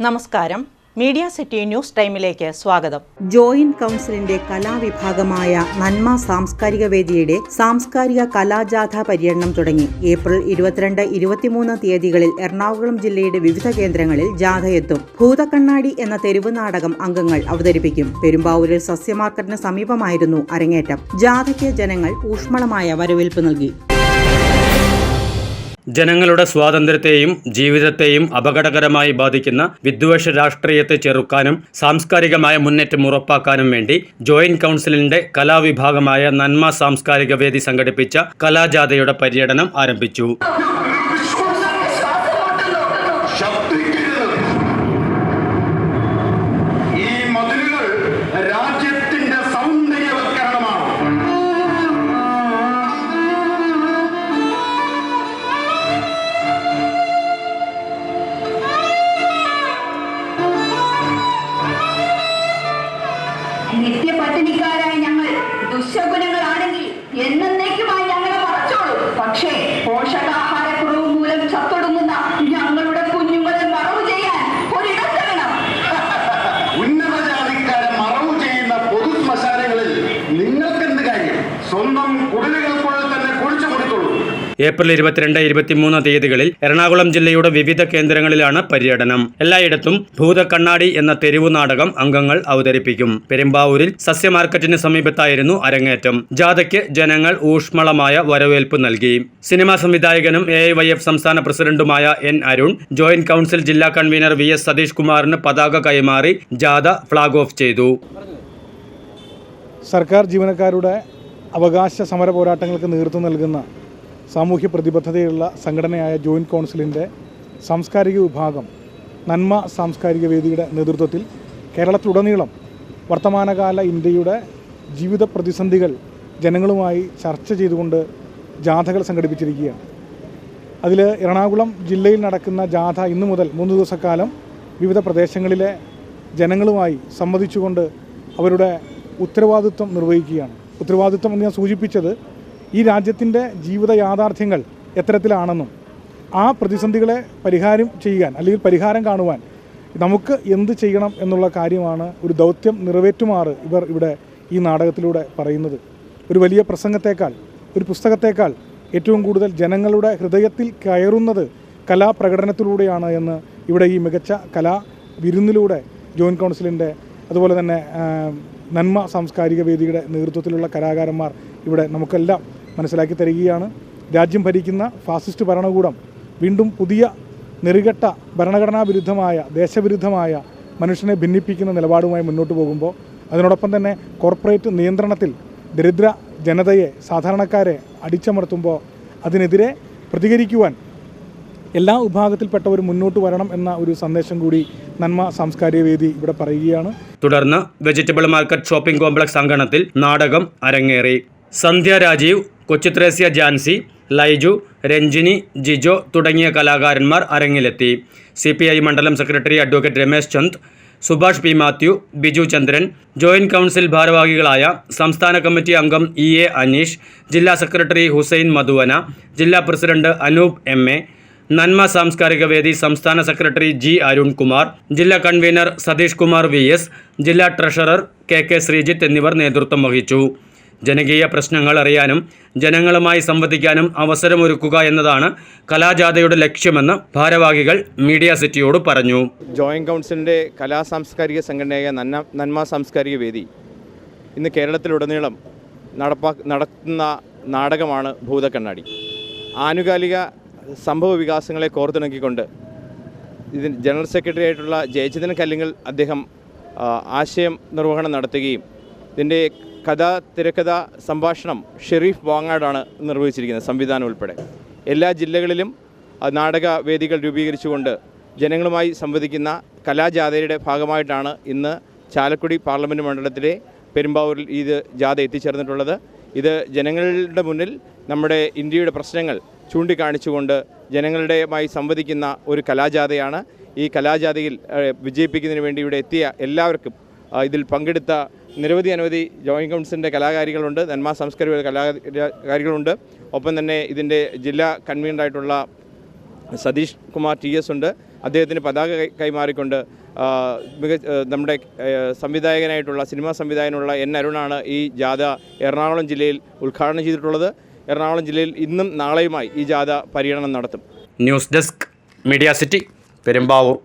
നമസ്കാരം. Media city news ടൈമിലേക്ക് സ്വാഗതം. ജോയിന്റ് കൗൺസിലിന്റെ കലാവിഭാഗമായ നന്മ സാംസ്കാരിക വേദിയുടെ സാംസ്കാരിക കലാജാഥ പര്യടനം തുടങ്ങി. ഏപ്രിൽ ഇരുപത്തിരണ്ട് ഇരുപത്തിമൂന്ന് തീയതികളിൽ എറണാകുളം ജില്ലയുടെ വിവിധ കേന്ദ്രങ്ങളിൽ ജാഥയെത്തും. ഭൂതക്കണ്ണാടി എന്ന തെരുവ് നാടകം അംഗങ്ങൾ അവതരിപ്പിക്കും. പെരുമ്പാവൂരിൽ സസ്യമാർക്കറ്റിന് സമീപമായിരുന്നു അരങ്ങേറ്റം. ജാഥയ്ക്ക് ജനങ്ങൾ ഊഷ്മളമായ വരവേൽപ്പ് നൽകി. ജനങ്ങളുടെ സ്വാതന്ത്ര്യത്തെയും ജീവിതത്തെയും അപകടകരമായി ബാധിക്കുന്ന വിദ്വേഷ രാഷ്ട്രീയത്തെ ചെറുക്കാനും സാംസ്കാരികമായ മുന്നേറ്റം ഉറപ്പാക്കാനും വേണ്ടി ജോയിന്റ് കൗൺസിലിന്റെ കലാവിഭാഗമായ നന്മ സാംസ്കാരിക വേദി സംഘടിപ്പിച്ച കലാജാഥയുടെ പര്യടനം ആരംഭിച്ചു. ഏപ്രിൽ ഇരുപത്തിരണ്ട് ഇരുപത്തിമൂന്ന് തീയതികളിൽ എറണാകുളം ജില്ലയുടെ വിവിധ കേന്ദ്രങ്ങളിലാണ് പര്യടനം. എല്ലായിടത്തും ഭൂതക്കണ്ണാടി എന്ന തെരുവു നാടകം അംഗങ്ങൾ അവതരിപ്പിക്കും. പെരുമ്പാവൂരിൽ സസ്യമാർക്കറ്റിന് സമീപത്തായിരുന്നു അരങ്ങേറ്റം. ജാഥയ്ക്ക് ജനങ്ങൾ ഊഷ്മളമായ വരവേൽപ്പ് നൽകി. സിനിമാ സംവിധായകനും എ ഐ വൈ എഫ് സംസ്ഥാന പ്രസിഡന്റുമായ എൻ അരുൺ ജോയിന്റ് കൗൺസിൽ ജില്ലാ കൺവീനർ വി എസ് സതീഷ് കുമാറിന് പതാക കൈമാറി ജാഥ ഫ്ളാഗ് ഓഫ് ചെയ്തു. സർക്കാർ ജീവനക്കാരുടെ അവകാശ സമര പോരാട്ടങ്ങൾക്ക് നേതൃത്വം നൽകുന്ന സാമൂഹ്യ പ്രതിബദ്ധതയുള്ള സംഘടനയായ ജോയിന്റ് കൗൺസിലിന്റെ സാംസ്കാരിക വിഭാഗം നന്മ സാംസ്കാരിക വേദിയുടെ നേതൃത്വത്തിൽ കേരളത്തിലുടനീളം വർത്തമാനകാല ഇന്ത്യയുടെ ജീവിത പ്രതിസന്ധികൾ ജനങ്ങളുമായി ചർച്ച ചെയ്തുകൊണ്ട് ജാഥകൾ സംഘടിപ്പിച്ചിരിക്കുകയാണ്. അതിൽ എറണാകുളം ജില്ലയിൽ നടക്കുന്ന ജാഥ ഇന്നു മുതൽ മൂന്ന് ദിവസക്കാലം വിവിധ പ്രദേശങ്ങളിലെ ജനങ്ങളുമായി സംവദിച്ചുകൊണ്ട് അവരുടെ ഉത്തരവാദിത്വം നിർവഹിക്കുകയാണ്. ഉത്തരവാദിത്വം എന്ന് ഞാൻ സൂചിപ്പിച്ചത് ഈ രാജ്യത്തിന്റെ ജീവിത യാഥാർത്ഥ്യങ്ങൾ എത്തരത്തിലാണെന്നും ആ പ്രതിസന്ധികളെ പരിഹാരം ചെയ്യാൻ അല്ലെങ്കിൽ പരിഹാരം കാണുവാൻ നമുക്ക് എന്ത് ചെയ്യണം എന്നുള്ള കാര്യമാണ് ഒരു ദൗത്യം നിറവേറ്റുമാറ് ഇവർ ഇവിടെ ഈ നാടകത്തിലൂടെ പറയുന്നത്. ഒരു വലിയ പ്രസംഗത്തേക്കാൾ ഒരു പുസ്തകത്തേക്കാൾ ഏറ്റവും കൂടുതൽ ജനങ്ങളുടെ ഹൃദയത്തിൽ കയറുന്നത് കലാപ്രകടനത്തിലൂടെയാണ് എന്ന് ഇവിടെ ഈ മികച്ച കലാ വിരുന്നിലൂടെ ജോയിന്റ് കൗൺസിലിന്റെ അതുപോലെ തന്നെ നന്മ സാംസ്കാരിക വേദിയുടെ നേതൃത്വത്തിലുള്ള കലാകാരന്മാർ ഇവിടെ നമുക്കെല്ലാം മനസ്സിലാക്കി തരികയാണ്. രാജ്യം ഭരിക്കുന്ന ഫാസിസ്റ്റ് ഭരണകൂടം വീണ്ടും പുതിയ നെറുകെട്ട ഭരണഘടനാ വിരുദ്ധമായ ദേശവിരുദ്ധമായ മനുഷ്യനെ ഭിന്നിപ്പിക്കുന്ന നിലപാടുമായി മുന്നോട്ട് പോകുമ്പോൾ അതിനോടൊപ്പം തന്നെ കോർപ്പറേറ്റ് നിയന്ത്രണത്തിൽ ദരിദ്ര ജനതയെ സാധാരണക്കാരെ അടിച്ചമർത്തുമ്പോൾ അതിനെതിരെ പ്രതികരിക്കുവാൻ എല്ലാ വിഭാഗത്തിൽപ്പെട്ടവരും മുന്നോട്ട് വരണം എന്ന ഒരു സന്ദേശം കൂടി നന്മ സാംസ്കാരിക വേദി ഇവിടെ പറയുകയാണ്. തുടർന്ന് വെജിറ്റബിൾ മാർക്കറ്റ് ഷോപ്പിംഗ് കോംപ്ലക്സ് അങ്കണത്തിൽ നാടകം അരങ്ങേറി. സന്ധ്യ രാജീവ് കൊച്ചുത്രേസ്യ ജാൻസി ലൈജു രഞ്ജിനി ജിജോ തുടങ്ങിയ കലാകാരന്മാർ അരങ്ങിലെത്തി. സി മണ്ഡലം secretary advocate Ramesh Chand Subhash P Mathew Biju Chandran joint council ഭാരവാഹികളായ സംസ്ഥാന കമ്മിറ്റി അംഗം ഇ എ അനീഷ് ജില്ലാ സെക്രട്ടറി ഹുസൈൻ മധുവന ജില്ലാ പ്രസിഡന്റ് അനൂപ് എം എ നന്മ സാംസ്കാരിക വേദി സംസ്ഥാന സെക്രട്ടറി ജി അരുൺകുമാർ ജില്ലാ convener Satheesh Kumar V S ജില്ലാ ട്രഷറർ കെ കെ ശ്രീജിത്ത് എന്നിവർ നേതൃത്വം വഹിച്ചു. ജനകീയ പ്രശ്നങ്ങൾ അറിയാനും ജനങ്ങളുമായി സംവദിക്കാനും അവസരമൊരുക്കുക എന്നതാണ് കലാജാഥയുടെ ലക്ഷ്യമെന്ന് ഭാരവാഹികൾ മീഡിയ സിറ്റിയോട് പറഞ്ഞു. ജോയിന്റ് കൗൺസിലിന്റെ കലാ സാംസ്കാരിക സംഘടനയായ നന്മ നന്മ സാംസ്കാരിക വേദി ഇന്ന് കേരളത്തിലുടനീളം നടപ്പാ നടത്തുന്ന നാടകമാണ് ഭൂതക്കണ്ണാടി ആനുകാലിക സംഭവ വികാസങ്ങളെ കോർത്തിണക്കിക്കൊണ്ട് ഇതിന് ജനറൽ സെക്രട്ടറി ആയിട്ടുള്ള ജയചന്ദ്രൻ കല്ലിങ്ങൽ അദ്ദേഹം ആശയം നിർവഹണം നടത്തുകയും ഇതിന്റെ കഥ തിരക്കഥ സംഭാഷണം ഷെരീഫ് വാങ്ങാടാണ് നിർവഹിച്ചിരിക്കുന്നത് സംവിധാനം ഉൾപ്പെടെ. എല്ലാ ജില്ലകളിലും നാടക വേദികൾ രൂപീകരിച്ചുകൊണ്ട് ജനങ്ങളുമായി സംവദിക്കുന്ന കലാജാഥയുടെ ഭാഗമായിട്ടാണ് ഇന്ന് ചാലക്കുടി പാർലമെന്റ് മണ്ഡലത്തിലെ പെരുമ്പാവൂരിൽ ഇത് ജാഥ എത്തിച്ചേർന്നിട്ടുള്ളത്. ഇത് ജനങ്ങളുടെ മുന്നിൽ നമ്മുടെ ഇന്ത്യയുടെ പ്രശ്നങ്ങൾ ചൂണ്ടിക്കാണിച്ചുകൊണ്ട് ജനങ്ങളുടെയുമായി സംവദിക്കുന്ന ഒരു കലാജാഥയാണ്. ഈ കലാജാഥയിൽ വിജയിപ്പിക്കുന്നതിന് വേണ്ടി ഇവിടെ എത്തിയ എല്ലാവർക്കും ഇതിൽ പങ്കെടുത്ത നിരവധി അനവധി ജോയിന്റ് കൗൺസിലിന്റെ കലാകാരികളുണ്ട് നന്മ സംസ്കാര കലാകാരികളുണ്ട്. ഒപ്പം തന്നെ ഇതിന്റെ ജില്ലാ കൺവീനറായിട്ടുള്ള സതീഷ് കുമാർ ടി എസ് ഉണ്ട്. അദ്ദേഹത്തിന് പതാക കൈമാറിക്കൊണ്ട് മിക നമ്മുടെ സംവിധായകനായിട്ടുള്ള സിനിമാ സംവിധായകനുള്ള എൻ അരുണാണ് ഈ ജാഥ എറണാകുളം ജില്ലയിൽ ഉദ്ഘാടനം ചെയ്തിട്ടുള്ളത്. എറണാകുളം ജില്ലയിൽ ഇന്നും നാളെയുമായി ഈ ജാഥ പര്യടനം നടത്തും. News desk media city Perumbavoor.